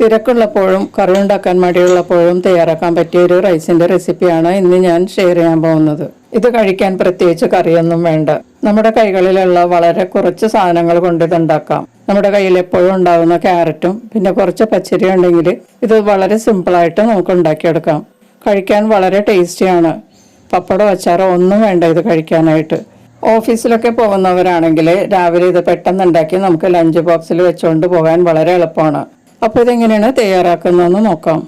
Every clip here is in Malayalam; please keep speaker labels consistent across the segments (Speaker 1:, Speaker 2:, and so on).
Speaker 1: തിരക്കുള്ളപ്പോഴും കറി ഉണ്ടാക്കാൻ മടിയുള്ളപ്പോഴും തയ്യാറാക്കാൻ പറ്റിയ ഒരു റൈസിന്റെ റെസിപ്പിയാണ് ഇന്ന് ഞാൻ ഷെയർ ചെയ്യാൻ പോകുന്നത്. ഇത് കഴിക്കാൻ പ്രത്യേകിച്ച് കറിയൊന്നും വേണ്ട. നമ്മുടെ കൈകളിലുള്ള വളരെ കുറച്ച് സാധനങ്ങൾ കൊണ്ട് ഇത് ഉണ്ടാക്കാം നമ്മുടെ കയ്യിൽ എപ്പോഴും ഉണ്ടാകുന്ന ക്യാരറ്റും പിന്നെ കുറച്ച് പച്ചരി ഉണ്ടെങ്കിൽ ഇത് വളരെ സിമ്പിളായിട്ട് നമുക്ക് ഉണ്ടാക്കിയെടുക്കാം. കഴിക്കാൻ വളരെ ടേസ്റ്റിയാണ് പപ്പടോ അച്ചാറോ ഒന്നും വേണ്ട ഇത് കഴിക്കാനായിട്ട്. ഓഫീസിലൊക്കെ പോകുന്നവരാണെങ്കിൽ രാവിലെ ഇത് പെട്ടെന്ന് ഉണ്ടാക്കി നമുക്ക് ലഞ്ച് ബോക്സിൽ വെച്ചുകൊണ്ട് പോകാൻ വളരെ എളുപ്പമാണ്. അപ്പോൾ ഇതെങ്ങനെയാണ് തയ്യാറാക്കുന്നതെന്ന് നോക്കാം.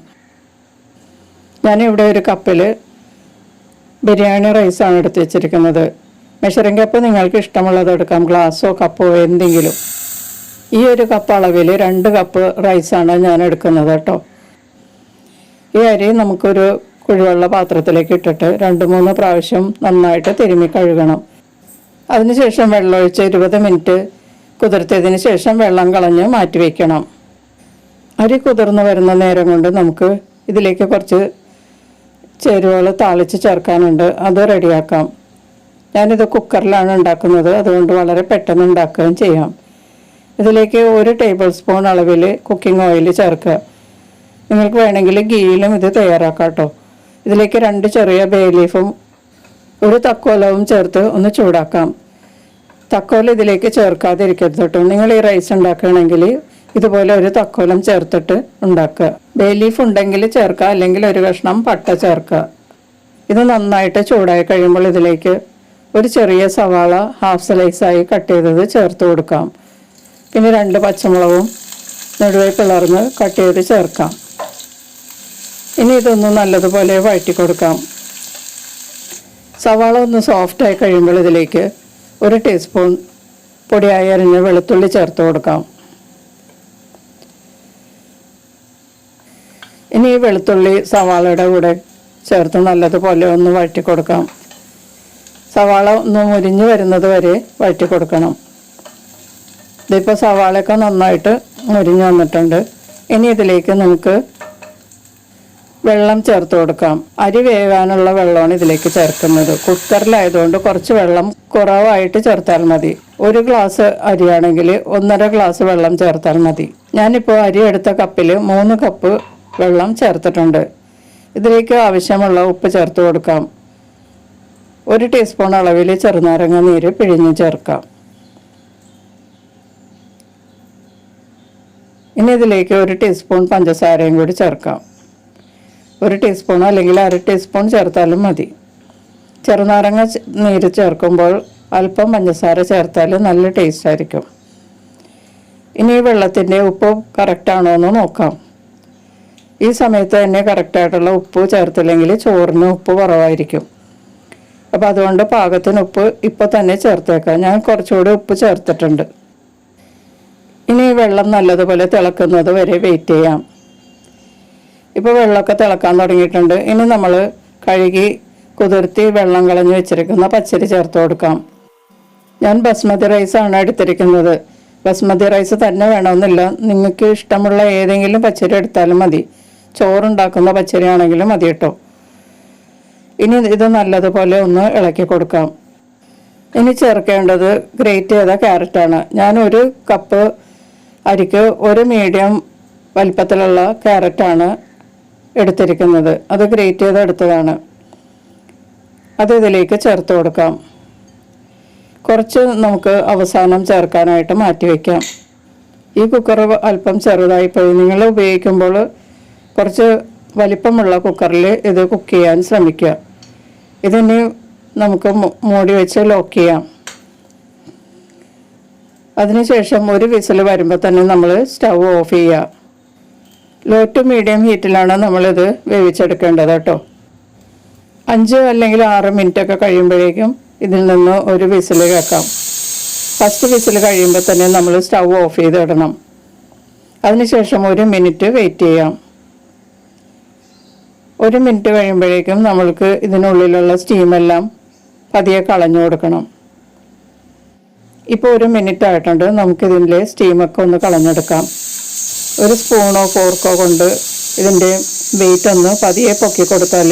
Speaker 1: ഞാനിവിടെ ഒരു കപ്പിൽ ബിരിയാണി റൈസാണ് എടുത്ത് വെച്ചിരിക്കുന്നത്. മെഷറിംഗ് കപ്പ് നിങ്ങൾക്ക് ഇഷ്ടമുള്ളത് എടുക്കാം. ഗ്ലാസ്സോ കപ്പോ എന്തെങ്കിലും. ഈ ഒരു കപ്പ് അളവിൽ രണ്ട് കപ്പ് റൈസാണ് ഞാൻ എടുക്കുന്നത് കേട്ടോ. ഈ അരി നമുക്കൊരു കുഴിവെള്ള പാത്രത്തിലേക്ക് ഇട്ടിട്ട് രണ്ട് മൂന്ന് പ്രാവശ്യം നന്നായിട്ട് തിരുമ്മി കഴുകണം. അതിനുശേഷം വെള്ളമൊഴിച്ച് ഇരുപത് മിനിറ്റ് കുതിർത്തിയതിന് ശേഷം വെള്ളം കളഞ്ഞ് മാറ്റി വയ്ക്കണം അരി കുതിർന്ന് വരുന്ന നേരം കൊണ്ട് നമുക്ക് ഇതിലേക്ക് കുറച്ച് ചേരുവകൾ താളിച്ച് ചേർക്കാനുണ്ട്. അത് റെഡിയാക്കാം. ഞാനിത് കുക്കറിലാണ് ഉണ്ടാക്കുന്നത്. അതുകൊണ്ട് വളരെ പെട്ടെന്ന് ഉണ്ടാക്കുകയും ചെയ്യാം. ഇതിലേക്ക് ഒരു ടേബിൾ സ്പൂൺ അളവിൽ കുക്കിംഗ് ഓയിൽ ചേർക്കുക. നിങ്ങൾക്ക് വേണമെങ്കിൽ ഗീയിലും ഇത് തയ്യാറാക്കാം കേട്ടോ. ഇതിലേക്ക് രണ്ട് ചെറിയ ബേ ലീഫും ഒരു തക്കോലവും ചേർത്ത് ഒന്ന് ചൂടാക്കാം. തക്കോല ഇതിലേക്ക് ചേർക്കാതിരിക്കരുത് കേട്ടോ. നിങ്ങൾ ഈ റൈസ് ഉണ്ടാക്കുകയാണെങ്കിൽ ഇതുപോലെ ഒരു തക്കോലം ചേർത്തിട്ട് ഉണ്ടാക്കുക. ബേ ലീഫ് ഉണ്ടെങ്കിൽ ചേർക്കുക അല്ലെങ്കിൽ ഒരു കഷ്ണം പട്ട ചേർക്കുക. ഇത് നന്നായിട്ട് ചൂടായി കഴിയുമ്പോൾ ഇതിലേക്ക് ഒരു ചെറിയ സവാള ഹാഫ് സ്ലൈസായി കട്ട് ചെയ്തത് ചേർത്ത് കൊടുക്കാം. പിന്നെ രണ്ട് പച്ചമുളകും നടുവേ പിളർന്ന് കട്ട് ചെയ്ത് ചേർക്കാം. ഇനി ഇതൊന്ന് നല്ലതുപോലെ വഴറ്റി കൊടുക്കാം. സവാള ഒന്ന് സോഫ്റ്റായി കഴിയുമ്പോൾ ഇതിലേക്ക് ഒരു ടീസ്പൂൺ പൊടിയായി അരിഞ്ഞ് വെളുത്തുള്ളി ചേർത്ത് കൊടുക്കാം. ഇനി ഈ വെളുത്തുള്ളി സവാളയുടെ കൂടെ ചേർത്ത് നല്ലതുപോലെ ഒന്ന് വഴറ്റി കൊടുക്കാം സവാള ഒന്ന് മുരിഞ്ഞു വരുന്നത് വരെ വഴറ്റി കൊടുക്കണം ഇതിപ്പോൾ സവാളയൊക്കെ നന്നായിട്ട് മുരിഞ്ഞു വന്നിട്ടുണ്ട്. ഇനി ഇതിലേക്ക് നമുക്ക് വെള്ളം ചേർത്ത് കൊടുക്കാം. അരി വേവാനുള്ള വെള്ളമാണ് ഇതിലേക്ക് ചേർക്കുന്നത്. കുക്കറിലായതുകൊണ്ട് കുറച്ച് വെള്ളം കുറവായിട്ട് ചേർത്താൽ മതി. ഒരു ഗ്ലാസ് അരിയാണെങ്കിൽ ഒന്നര ഗ്ലാസ് വെള്ളം ചേർത്താൽ മതി. ഞാനിപ്പോൾ അരി എടുത്ത കപ്പിൽ മൂന്ന് കപ്പ് വെള്ളം ചേർത്തിട്ടുണ്ട്. ഇതിലേക്ക് ആവശ്യമുള്ള ഉപ്പ് ചേർത്ത് കൊടുക്കാം. ഒരു ടീസ്പൂൺ അളവിൽ ചെറുനാരങ്ങ നീര് പിഴിഞ്ഞ് ചേർക്കാം. ഇനി ഇതിലേക്ക് ഒരു ടീസ്പൂൺ പഞ്ചസാരയും കൂടി ചേർക്കാം. ഒരു ടീസ്പൂൺ അല്ലെങ്കിൽ അര ടീസ്പൂൺ ചേർത്താലും മതി. ചെറുനാരങ്ങ നീര് ചേർക്കുമ്പോൾ അല്പം പഞ്ചസാര ചേർത്താൽ നല്ല ടേസ്റ്റ് ആയിരിക്കും. ഇനി വെള്ളത്തിന്റെ ഉപ്പ് കറക്റ്റാണോ എന്ന് നോക്കാം. ഈ സമയത്ത് തന്നെ കറക്റ്റായിട്ടുള്ള ഉപ്പ് ചേർത്തില്ലെങ്കിൽ ചോറിന് ഉപ്പ് കുറവായിരിക്കും. അപ്പോൾ അതുകൊണ്ട് പാകത്തിന് ഉപ്പ് ഇപ്പോൾ തന്നെ ചേർത്തേക്കാം. ഞാൻ കുറച്ചുകൂടി ഉപ്പ് ചേർത്തിട്ടുണ്ട്. ഇനി വെള്ളം നല്ലതുപോലെ തിളക്കുന്നത് വരെ വെയിറ്റ് ചെയ്യാം. ഇപ്പോൾ വെള്ളമൊക്കെ തിളക്കാൻ തുടങ്ങിയിട്ടുണ്ട്. ഇനി നമ്മൾ കഴുകി കുതിർത്തി വെള്ളം കളഞ്ഞ് വെച്ചിരിക്കുന്ന പച്ചരി ചേർത്ത് കൊടുക്കാം. ഞാൻ ബസ്മതി റൈസാണ് എടുത്തിരിക്കുന്നത്. ബസ്മതി റൈസ് തന്നെ വേണമെന്നില്ല. നിങ്ങൾക്ക് ഇഷ്ടമുള്ള ഏതെങ്കിലും പച്ചരി എടുത്താലും മതി. ചോറുണ്ടാക്കുന്ന പച്ചരി ആണെങ്കിലും മതി കേട്ടോ ഇനി ഇത് നല്ലതുപോലെ ഒന്ന് ഇളക്കി കൊടുക്കാം. ഇനി ചേർക്കേണ്ടത് ഗ്രേറ്റ് ചെയ്ത ക്യാരറ്റാണ്. ഞാൻ ഒരു കപ്പ് അരിക്ക് ഒരു മീഡിയം വലിപ്പത്തിലുള്ള ക്യാരറ്റാണ് എടുത്തിരിക്കുന്നത്. അത് ഗ്രേറ്റ് ചെയ്ത് എടുത്തതാണ്. അത് ഇതിലേക്ക് ചേർത്ത് കൊടുക്കാം. കുറച്ച് നമുക്ക് അവസാനം ചേർക്കാനായിട്ട് മാറ്റി വയ്ക്കാം. ഈ കുക്കർ അല്പം ചെറുതായി പോയി. നിങ്ങൾ ഉപയോഗിക്കുമ്പോൾ കുറച്ച് വലിപ്പമുള്ള കുക്കറിൽ ഇത് കുക്ക് ചെയ്യാൻ ശ്രമിക്കുക. ഇതിന് നമുക്ക് മോടി വെച്ച് ലോക്ക് ചെയ്യാം. അതിനുശേഷം ഒരു വിസിൽ വരുമ്പോൾ തന്നെ നമ്മൾ സ്റ്റൗ ഓഫ് ചെയ്യുക. ലോ ടു മീഡിയം ഹീറ്റിലാണ് നമ്മളിത് വേവിച്ചെടുക്കേണ്ടത് കേട്ടോ. അഞ്ച് അല്ലെങ്കിൽ ആറ് മിനിറ്റ് ഒക്കെ കഴിയുമ്പോഴേക്കും ഇതിൽ നിന്ന് ഒരു വിസിൽ കേൾക്കാം. ഫസ്റ്റ് വിസിൽ കഴിയുമ്പോൾ തന്നെ നമ്മൾ സ്റ്റൗ ഓഫ് ചെയ്തിടണം. അതിനുശേഷം ഒരു മിനിറ്റ് വെയിറ്റ് ചെയ്യാം. ഒരു മിനിറ്റ് കഴിയുമ്പോഴേക്കും നമ്മൾക്ക് ഇതിനുള്ളിലുള്ള സ്റ്റീമെല്ലാം പതിയെ കളഞ്ഞു കൊടുക്കണം. ഇപ്പോൾ ഒരു മിനിറ്റ് ആയിട്ടുണ്ട്. നമുക്കിതിന്റെ സ്റ്റീമൊക്കെ ഒന്ന് കളഞ്ഞെടുക്കാം. ഒരു സ്പൂണോ ഫോർക്കോ കൊണ്ട് ഇതിന്റെ വെയിറ്റ് ഒന്ന് പതിയെ പൊക്കി കൊടുത്താൽ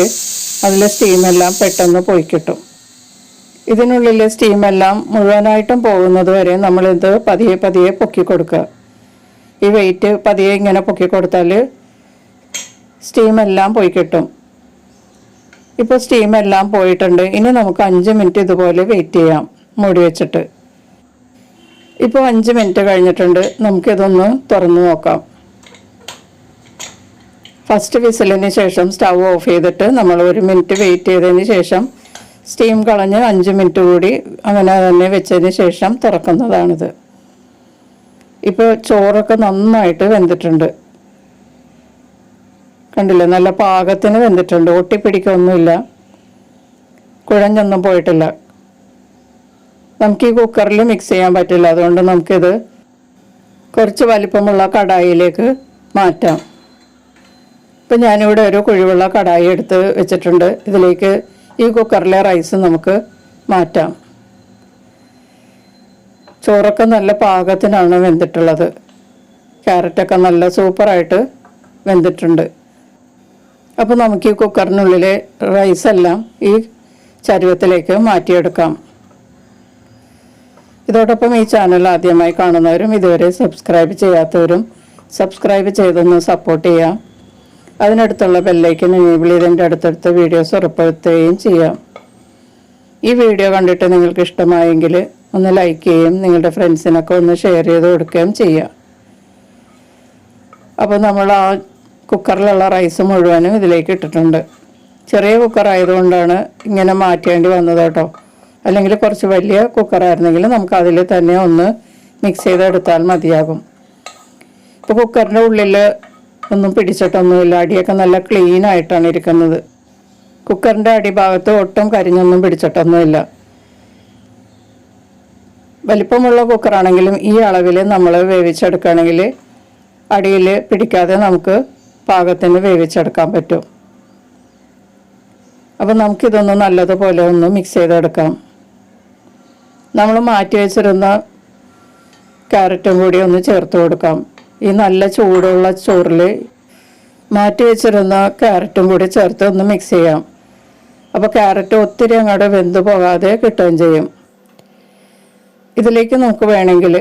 Speaker 1: അതിലെ സ്റ്റീമെല്ലാം പെട്ടെന്ന് പോയി കിട്ടും. ഇതിനുള്ളിലെ സ്റ്റീമെല്ലാം മുഴുവനായിട്ടും പോകുന്നത് വരെ നമ്മളിത് പതിയെ പതിയെ പൊക്കി കൊടുക്കുക. ഈ വെയിറ്റ് പതിയെ ഇങ്ങനെ പൊക്കി കൊടുത്താൽ സ്റ്റീം എല്ലാം പോയി കിട്ടും. ഇപ്പോൾ സ്റ്റീം എല്ലാം പോയിട്ടുണ്ട്. ഇനി നമുക്ക് അഞ്ച് മിനിറ്റ് ഇതുപോലെ വെയിറ്റ് ചെയ്യാം. മൂടി വെച്ചിട്ട്. ഇപ്പോൾ അഞ്ച് മിനിറ്റ് കഴിഞ്ഞിട്ടുണ്ട്. നമുക്കിതൊന്ന് തുറന്നു നോക്കാം. ഫസ്റ്റ് വിസിലിന് ശേഷം സ്റ്റൗ ഓഫ് ചെയ്തിട്ട് നമ്മൾ ഒരു മിനിറ്റ് വെയിറ്റ് ചെയ്തതിന് ശേഷം സ്റ്റീം കളഞ്ഞ് അഞ്ച് മിനിറ്റ് കൂടി അങ്ങനെ തന്നെ വെച്ചതിന് ശേഷം തുറക്കുന്നതാണിത്. ഇപ്പോൾ ചോറൊക്കെ നന്നായിട്ട് വെന്തിട്ടുണ്ട്. കണ്ടില്ലേ? നല്ല പാകത്തിന് വെന്തിട്ടുണ്ട്. ഒട്ടിപ്പിടിക്കൊന്നുമില്ല കുഴഞ്ഞൊന്നും പോയിട്ടില്ല. നമുക്ക് ഈ കുക്കറിൽ മിക്സ് ചെയ്യാൻ പറ്റില്ല. അതുകൊണ്ട് നമുക്കിത് കുറച്ച് വലിപ്പമുള്ള കടായിലേക്ക് മാറ്റാം. ഇപ്പം ഞാനിവിടെ ഒരു കുഴിവുള്ള കടായി എടുത്ത് വെച്ചിട്ടുണ്ട്. ഇതിലേക്ക് ഈ കുക്കറിലെ റൈസ് നമുക്ക് മാറ്റാം. ചോറൊക്കെ നല്ല പാകത്തിനാണ് വെന്തിട്ടുള്ളത്. ക്യാരറ്റൊക്കെ നല്ല സൂപ്പറായിട്ട് വെന്തിട്ടുണ്ട്. അപ്പോൾ നമുക്ക് ഈ കുക്കറിനുള്ളിലെ റൈസെല്ലാം ഈ ചരുവത്തിലേക്ക് മാറ്റിയെടുക്കാം. ഇതോടൊപ്പം ഈ ചാനൽ ആദ്യമായി കാണുന്നവരും ഇതുവരെ സബ്സ്ക്രൈബ് ചെയ്യാത്തവരും സബ്സ്ക്രൈബ് ചെയ്തൊന്ന് സപ്പോർട്ട് ചെയ്യാം. അതിനടുത്തുള്ള ബെല്ലൈക്കൻ എനേബിൾ ചെയ്തതിന്റെ അടുത്തടുത്ത വീഡിയോസ് ഉറപ്പെടുത്തുകയും ചെയ്യാം. ഈ വീഡിയോ കണ്ടിട്ട് നിങ്ങൾക്ക് ഇഷ്ടമായെങ്കിൽ ഒന്ന് ലൈക്ക് ചെയ്യുകയും നിങ്ങളുടെ ഫ്രണ്ട്സിനൊക്കെ ഒന്ന് ഷെയർ ചെയ്ത് കൊടുക്കുകയും ചെയ്യാം. അപ്പോൾ നമ്മൾ ആ കുക്കറിലുള്ള റൈസ് മുഴുവനും ഇതിലേക്ക് ഇട്ടിട്ടുണ്ട്. ചെറിയ കുക്കർ ആയതുകൊണ്ടാണ് ഇങ്ങനെ മാറ്റേണ്ടി വന്നത് കേട്ടോ. അല്ലെങ്കിൽ കുറച്ച് വലിയ കുക്കറായിരുന്നെങ്കിൽ നമുക്ക് അതിൽ തന്നെ ഒന്ന് മിക്സ് ചെയ്തെടുത്താൽ മതിയാകും. ഇപ്പോൾ കുക്കറിന്റെ ഉള്ളിൽ ഒന്നും പിടിച്ചിട്ടൊന്നുമില്ല. അടിയൊക്കെ നല്ല ക്ലീൻ ആയിട്ടാണ് ഇരിക്കുന്നത്. കുക്കറിന്റെ അടിഭാഗത്ത് ഒട്ടും കരിഞ്ഞൊന്നും പിടിച്ചിട്ടൊന്നുമില്ല. വലിപ്പമുള്ള കുക്കറാണെങ്കിലും ഈ അളവിൽ നമ്മൾ വേവിച്ചെടുക്കുകയാണെങ്കിൽ അടിയിൽ പിടിക്കാതെ നമുക്ക് പാകത്തിന് വേവിച്ചെടുക്കാൻ പറ്റും. അപ്പോൾ നമുക്കിതൊന്ന് നല്ലതുപോലെ ഒന്ന് മിക്സ് ചെയ്തെടുക്കാം. നമ്മൾ മാറ്റി വെച്ചിരുന്ന ക്യാരറ്റും കൂടി ഒന്ന് ചേർത്ത് കൊടുക്കാം. ഈ നല്ല ചൂടുള്ള ചോറിൽ മാറ്റി വെച്ചിരുന്ന ക്യാരറ്റും കൂടി ചേർത്ത് ഒന്ന് മിക്സ് ചെയ്യാം. അപ്പോൾ ക്യാരറ്റ് ഒത്തിരി അങ്ങോട്ട് വെന്ത് പോകാതെ കിട്ടുകയും ചെയ്യും. ഇതിലേക്ക് നമുക്ക് വേണമെങ്കിൽ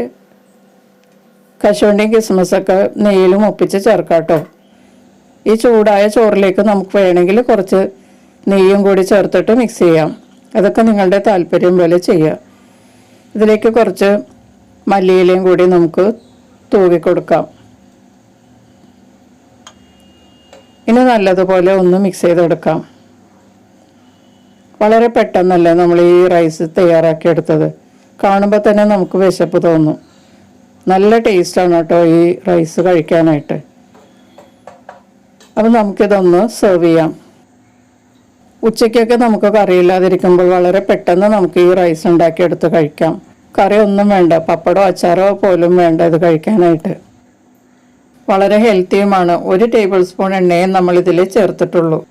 Speaker 1: കശുവണ്ടിയും കിസ്മസൊക്കെ നെയ്യിലും ഒപ്പിച്ച് ചേർക്കാം കേട്ടോ. ഈ ചൂടായ ചോറിലേക്ക് നമുക്ക് വേണമെങ്കിൽ കുറച്ച് നെയ്യും കൂടി ചേർത്തിട്ട് മിക്സ് ചെയ്യാം. അതൊക്കെ നിങ്ങളുടെ താല്പര്യം പോലെ ചെയ്യുക ഇതിലേക്ക് കുറച്ച് മല്ലിയിലയും കൂടി നമുക്ക് തൂകി കൊടുക്കാം. ഇനി നല്ലതുപോലെ ഒന്ന് മിക്സ് ചെയ്തെടുക്കാം. വളരെ പെട്ടെന്നല്ലേ നമ്മൾ ഈ റൈസ് തയ്യാറാക്കിയെടുത്തത് കാണുമ്പോൾ തന്നെ നമുക്ക് വിശപ്പ് തോന്നും. നല്ല ടേസ്റ്റാണ് കേട്ടോ ഈ റൈസ് കഴിക്കാനായിട്ട്. അപ്പം നമുക്കിതൊന്ന് സെർവ് ചെയ്യാം. ഉച്ചയ്ക്കൊക്കെ നമുക്ക് കറിയില്ലാതിരിക്കുമ്പോൾ വളരെ പെട്ടെന്ന് നമുക്ക് ഈ റൈസ് ഉണ്ടാക്കി എടുത്ത് കഴിക്കാം. കറി ഒന്നും വേണ്ട പപ്പടോ അച്ചാറോ പോലും വേണ്ട ഇത് കഴിക്കാനായിട്ട്. വളരെ ഹെൽത്തിയുമാണ് ഒരു ടേബിൾ സ്പൂൺ എണ്ണയും നമ്മൾ ഇതിൽ ചേർത്തിട്ടുള്ളൂ.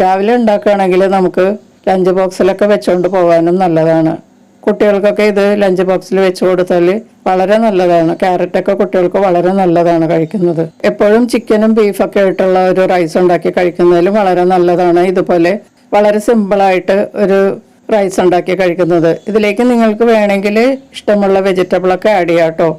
Speaker 1: രാവിലെ ഉണ്ടാക്കുകയാണെങ്കിൽ നമുക്ക് ലഞ്ച് ബോക്സിലൊക്കെ വെച്ചുകൊണ്ട് പോകാനും നല്ലതാണ്. കുട്ടികൾക്കൊക്കെ ഇത് ലഞ്ച് ബോക്സിൽ വെച്ച് കൊടുത്താൽ വളരെ നല്ലതാണ്. ക്യാരറ്റൊക്കെ കുട്ടികൾക്ക് വളരെ നല്ലതാണ് കഴിക്കുന്നത്. എപ്പോഴും ചിക്കനും ബീഫൊക്കെ ആയിട്ടുള്ള ഒരു റൈസ് ഉണ്ടാക്കി കഴിക്കുന്നതിലും വളരെ നല്ലതാണ്. ഇതുപോലെ വളരെ സിമ്പിളായിട്ട് ഒരു റൈസ് ഉണ്ടാക്കി കഴിക്കുന്നത്. ഇതിലേക്ക് നിങ്ങൾക്ക് വേണമെങ്കിൽ ഇഷ്ടമുള്ള വെജിറ്റബിളൊക്കെ ആഡ് ചെയ്യാം കേട്ടോ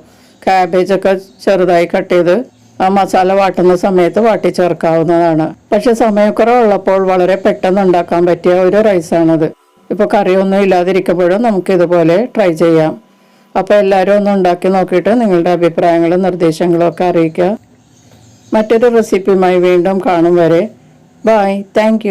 Speaker 1: ക്യാബേജൊക്കെ ചെറുതായി കട്ട് ചെയ്ത് ആ മസാല വാട്ടുന്ന സമയത്ത് വാട്ടി ചേർക്കാവുന്നതാണ് പക്ഷെ സമയക്കുറവുള്ളപ്പോൾ വളരെ പെട്ടെന്ന് ഉണ്ടാക്കാൻ പറ്റിയ ഒരു റൈസാണത് ഇപ്പോൾ കറിയൊന്നും ഇല്ലാതിരിക്കുമ്പോഴും നമുക്ക് ഇതുപോലെ ട്രൈ ചെയ്യാം. അപ്പോൾ എല്ലാവരും ഒന്ന് ഉണ്ടാക്കി നോക്കിയിട്ട് നിങ്ങളുടെ അഭിപ്രായങ്ങളും നിർദ്ദേശങ്ങളും ഒക്കെ അറിയിക്കുക. മറ്റൊരു റെസിപ്പിയുമായി വീണ്ടും കാണും വരെ. Bye thank